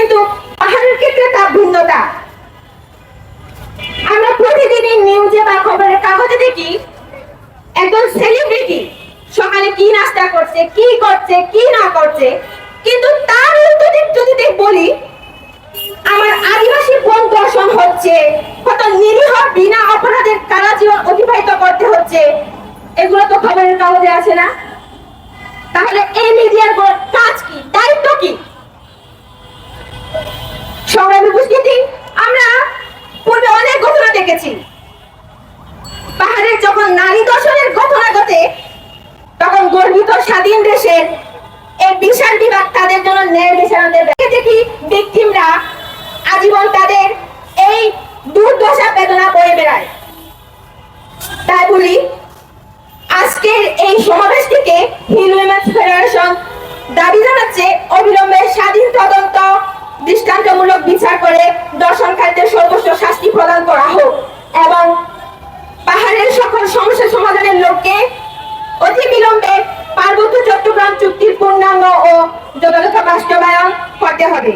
কিন্তু পাহাড়ের ক্ষেত্রে তা ভিন্নতা। আমরা প্রতিদিনই নিউজে বা খবরের কাগজে দেখি, একজন সেলিব্রিটি সকালে কি নাস্তা করছে, কি করছে, কি না করছে। কিন্তু তার উল্টোদিক যদি বলি, আমার আদিবাসী বন দর্শন হচ্ছে, কত নিরীহ বিনা অপরাধের কারা জীবন অতিবাহিত করতে হচ্ছে, এগুলো তো খবরের কাগজে আছে না? তাহলে এই মিডিয়ার সংগ্রামী আমরা পূর্বে অনেক ঘটনা দেখেছি। পাহাড়ের যখন নারী দর্শনের ঘটনা ঘটে, তখন গর্বিত স্বাধীন দেশের এই বিশাল বিভাগ তাদের জন্য ন্যায় বিচার দেবে দেখি ভিকটিমরা আজীবন তাদের এই দুর্দশা বেদনা বয়ে বেড়ায়। তাই বলি, আজকের এই সমাবেশ থেকে হিল ফেডারেশন দর্শনকারীদের সর্বোচ্চ শাস্তি প্রদান করা হোক এবং পাহাড়ের সকল সমস্যা সমাধানের লক্ষ্যে অতি বিলম্বে পার্বত্য চট্টগ্রাম চুক্তির পূর্ণাঙ্গ ও যথাযথ বাস্তবায়ন করতে হবে।